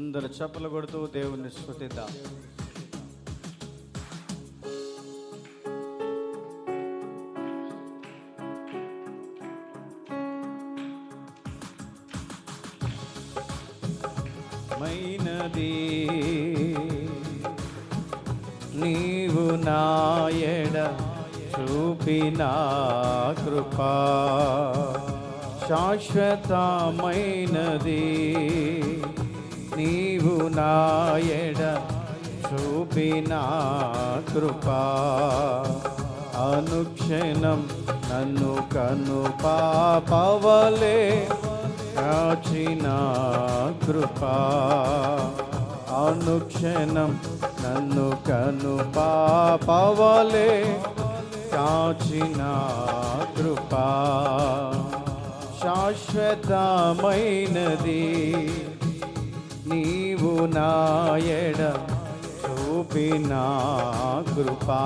అందరు చప్పలు కొడుతూ దేవుణ్ణి స్తుతిద్దాం. మైనది నీవు నాయడ చూపిన కృపా. శాశ్వతమైనది నీవు నాయడ చూపినా కృపా. అనుక్షణం నన్ను కను పాపవలే కాచిన కృపా. అనుక్షణం నన్ను కను పాపవలే కాచిన కృపా. శాశ్వతమైనది నాయడ చూపినా కృపా.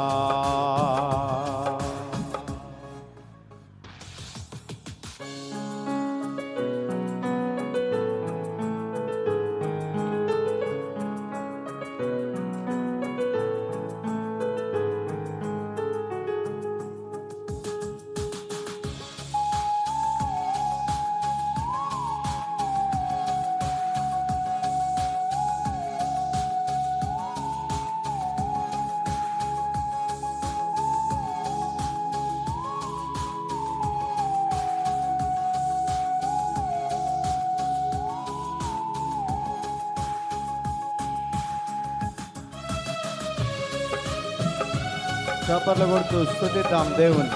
చప్పట్లు కొడుతూ స్థుతిద్దాం దేవుని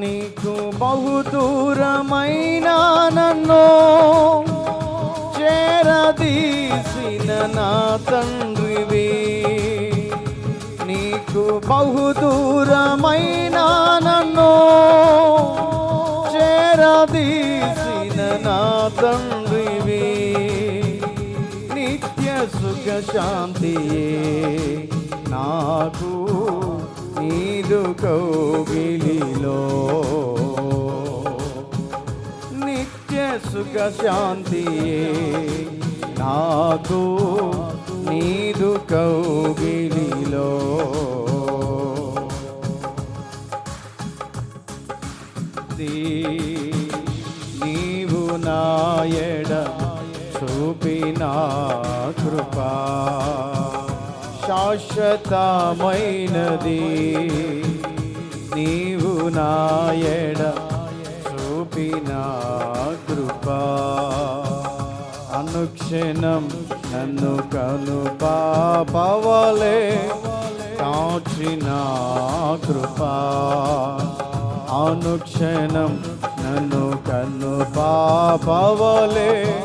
నీకు బహు దూరమైన నన్ను చేరదీసిన నా తండ్రివి. నీకు బహు దూరమైన నన్ను చేరదీసిన నా తండ్రి శాంతియే నాకు నీదు కౌగిలిలో. నిత్య సుఖ శాంతియే నాకు నీదు కౌగిలిలో. ది- నీవు నాయడమా చూపినా కృపా. శాశ్వతమైనది నీవు నాయడ చూపినా కృపా. అనుక్షణం నన్ను కను పాపవలే కాచిన కృపా. అనుక్షణం నన్ను కన్ను పాపవలే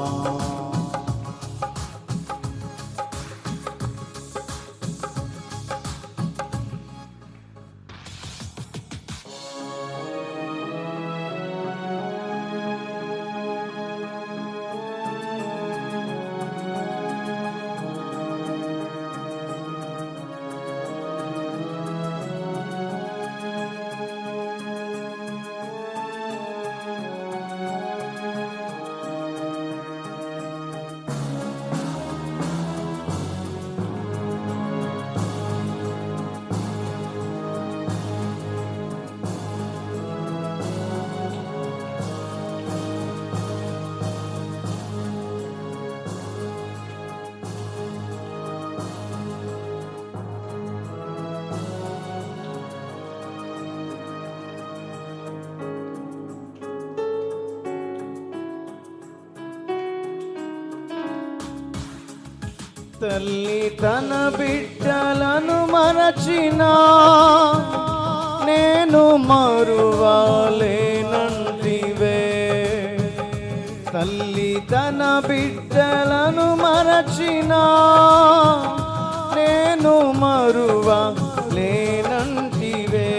తల్లి తన బిడ్డలను మరచిన నేను మరువాలేనంటివే. తల్లి తన బిడ్డలను మరచిన నేను మరువా లేనంటివే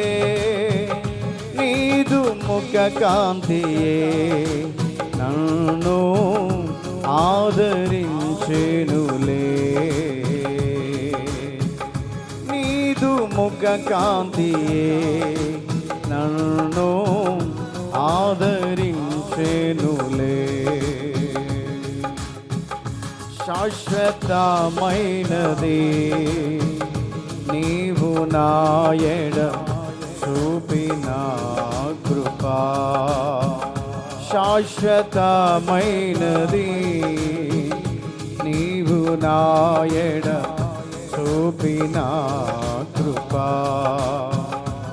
నీదు ముఖ కాంతియే నన్ను ఆదరించేనులే. నీదు ముఖ కాంతియే నన్ను ఆదరించెనులే. శాశ్వతమైనది నీవు నాయడ చూపిన కృపా. శాశ్వతమైనది నీవు నాయడ చూపినా కృపా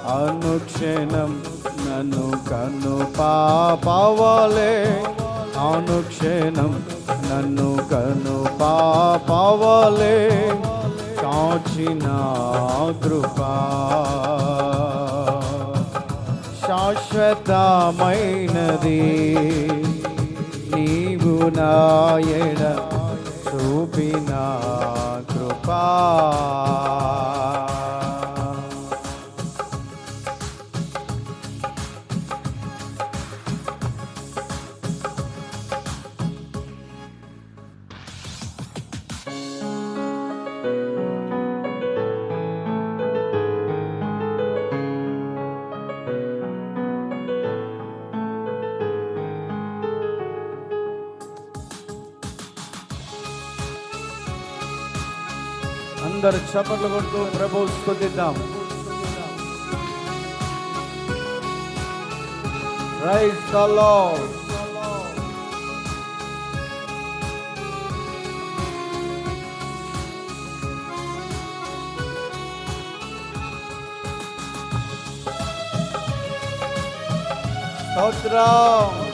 అనుక్షణం నన్ను కన్ను పాపవలే. అనుక్షణం నన్ను కను పాపవలే. కాచిన కృపా. శాశ్వతమైనది నీవు నాయడ చూపిన కృపా. అందరు చప్పట్లు కొడుతూ ప్రభు స్థుతిద్దాం. రైస్ ద లార్డ్ స్తోత్రం.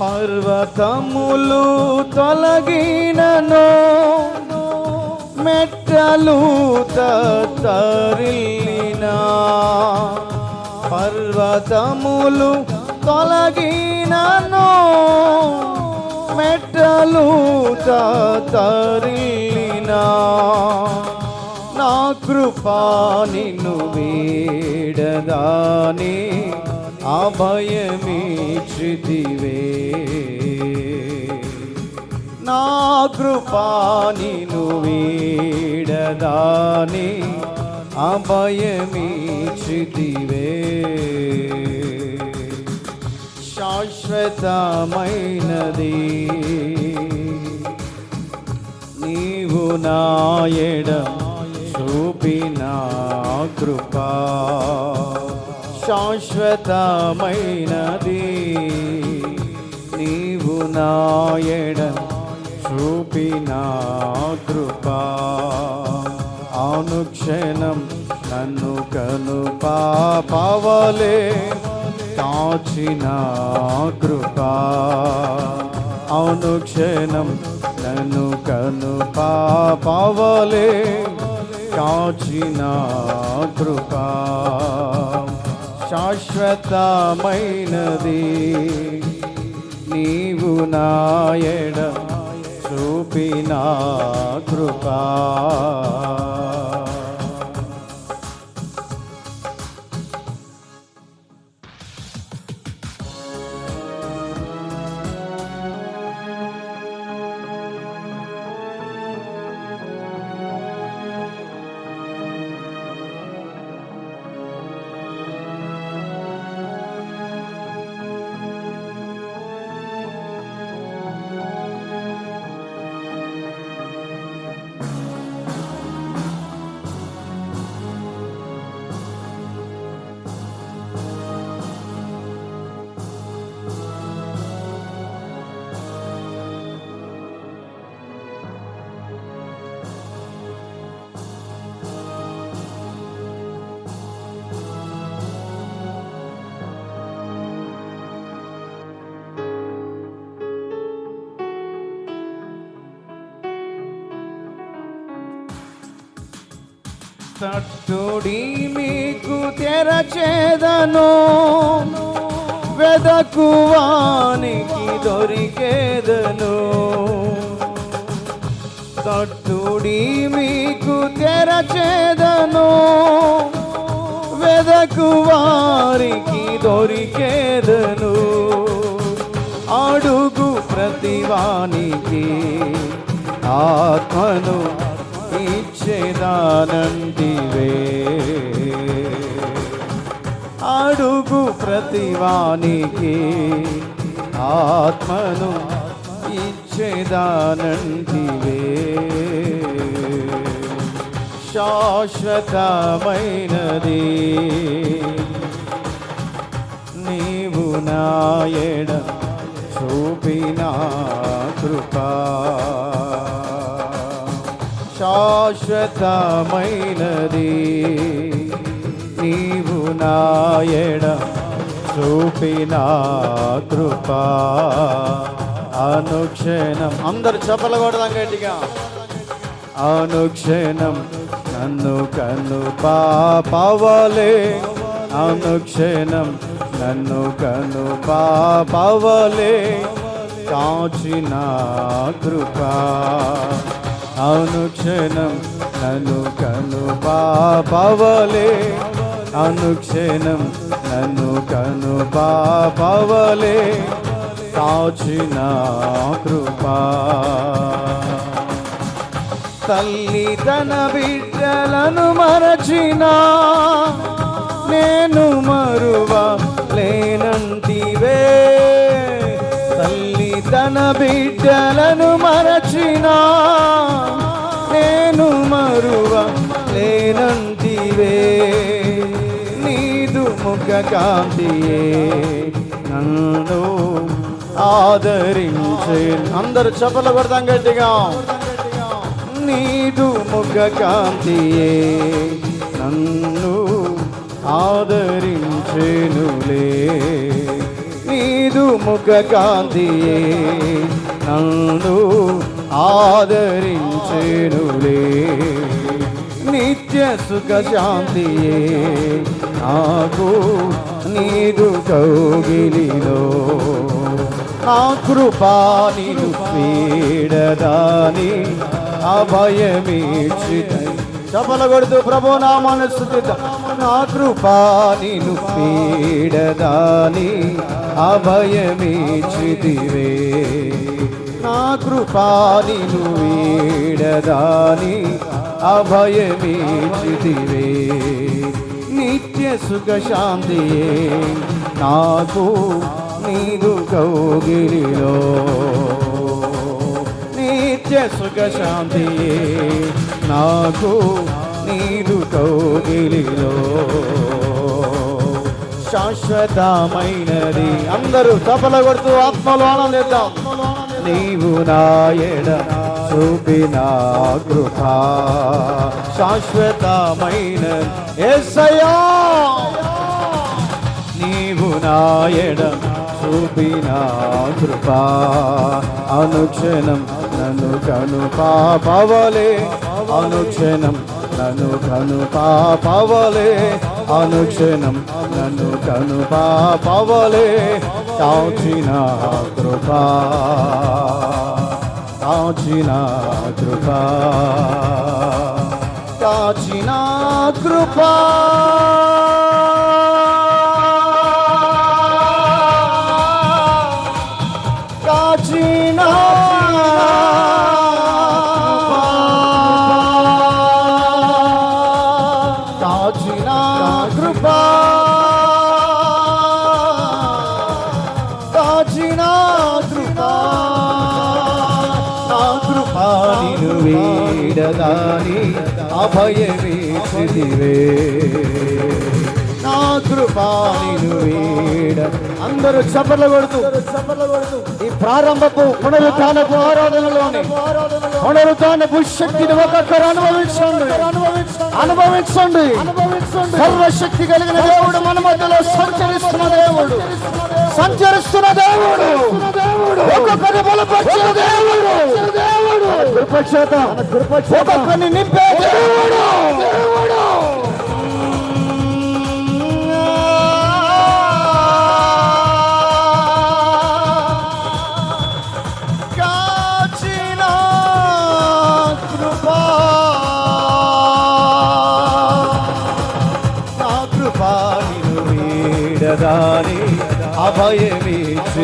పర్వతములు తొలగినను మెట్టలు తరిలినా పర్వతములు తొలగినను మెట్టలు తరిలినా నా కృపా నిన్ను వీడదాని అభయమీచితివే నా కృపాని నిన్ను వీడదాని అభయమీచితివే శాశ్వతమైనది నీవు నాయడం చూపిన కృపా. శాశ్వతమైనది. నీవు నాయడ చూపిన కృపా. అనుక్షణం నన్ను కను పాపవలే కాచిన కృపా. అనుక్షణం నన్ను కను పాపవలే కాచిన కృపా. శాశ్వతమైనది. నీవు నాయడ చూపిన కృపా. తట్టుడి మీకు తెరచేదను. వెదకువానికి దొరికేదను. తట్టుడి మీకు తెరచేదను. వెదకువారికి దొరికేదను. అడుగు ప్రతివానికి ఆత్మను ఇచ్చేదానంటివే అడుగు ప్రతివానికి ఆత్మను ఇచ్చేదానంటివే శాశ్వతమైనది నీవు నాయడ చూపిన కృపా. శాశ్వతమైనది. నీవు నాయడ చూపిన కృప అనుక్షణం. అందరు చెప్పలు కొడదాం గట్టిగా. అనుక్షణం నన్ను కన్ను పాపవలే. అనుక్షణం నన్ను కన్ను పాపవలే. కాచిన కృపా. అనుక్షణం నన్ను కను పాపవలే అనుక్షణం నన్ను కను పాపవలే కాచిన కృపా. తల్లి తన బిడ్డలను మరచినా కాంతియే నన్ను ఆదరించే. అందరు చెప్పలు పడతాం గట్టిగా. నీదు ముఖ కాంతియే నన్ను ఆదరించేనులే. నీదు ముఖ కాంతియే నన్ను ఆదరించేనులే. నిత్య సుఖ శాంతియే నాకు నీరు కౌగిలిలో. నా కృపా నీదు పీడదాని అభయమీచిత చపల కొడుతూ ప్రభు నామాన్ని స్థుతిద్దాం నా కృపా నీను పీడదాని అభయమీచిదివే నా కృపా నీను వీడదాని అభయమీచిదివే నిత్య సుఖ శాంతియే నాకు నీదు కౌగిలిలో. నిత్య సుఖ శాంతియే నాకు నీదు కౌగిలిలో. శాశ్వతమైనది. అందరూ తపల కొడుతూ ఆత్మలో ఆనందిద్దాం. నీవు నాయడ చూపిన కృపా. శాశ్వతమైన ఎస్సయా నీవు నాయడం చూపిన కృప. అనుక్షణం నన్ను కను పాపవలే. అనుక్షణం నన్ను కను పాపవలే. అనుక్షణం నన్ను కను పాపవలే. కాచిన కృపా. కాచిన కృప. కాచిన కృపా. వీడదాని అభయమేసిదివే నా కృపా నిను వీడ. అందరూ చప్పట్లు కొడుతూ చప్పట్లు కొడుతూ ఈ ప్రారంభపు పునరుత్నపు ఆరాధనలోని పునరుత్నపు శక్తిని ఒక్కొక్కరు అనుభవించండి. అనుభవించండి. సర్వశక్తి కలిగిన దేవుడు మన మధ్యలో సంచరిస్తున్న దేవుడు. సంచరిస్తున్న దేవుడు. ఒక్కొక్కరిని బలపరిచిన దేవుడు. కృపచేత ఒక్కొక్కరిని నింపే దేవుడు.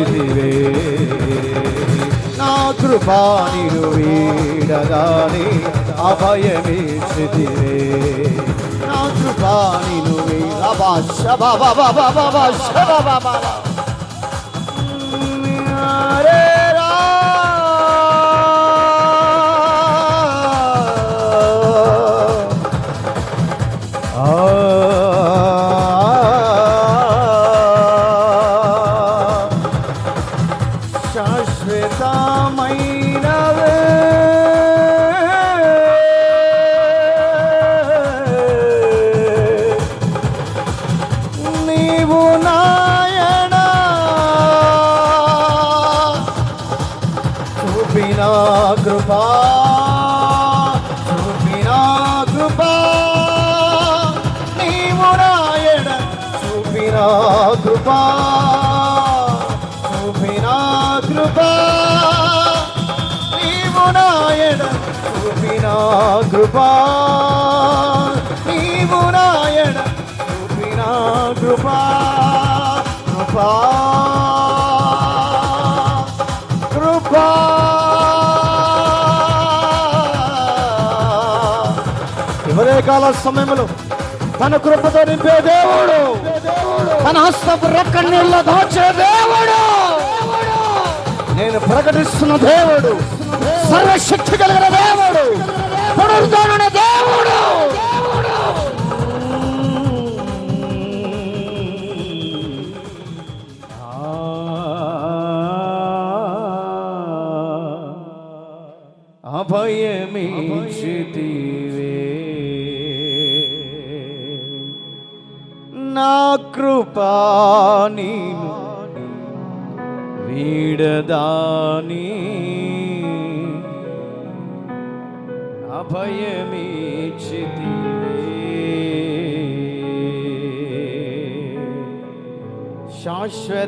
అభయమిచ్చితివే నా కృపా నిను వీడగానే అభయమిచ్చితివే నా కృపా నిను వీడబా శబా శబా రే రా శాశ్వతమైనవే చూపిన కృపా చూపిన కృపా. నీవు నాయన చూపిన కృపా. నీవు నాయన చూపిన కృపా. కృపా. కృపా. ఇవరే కాల సమయంలో తన కృపతో నింపే దేవుడు. తన హస్తపు రెక్కన్నీళ్ళ దాచే దేవుడు. నేను ప్రకటిస్తున్న దేవుడు. సర్వశక్తి కలిగిన దేవుడు. పునరుద్ధరణ దేవుడు. అభయమిచ్చితివే కృపా నీను. వీడదాని. అభయమిచ్చితివే శాశ్వతమైనది.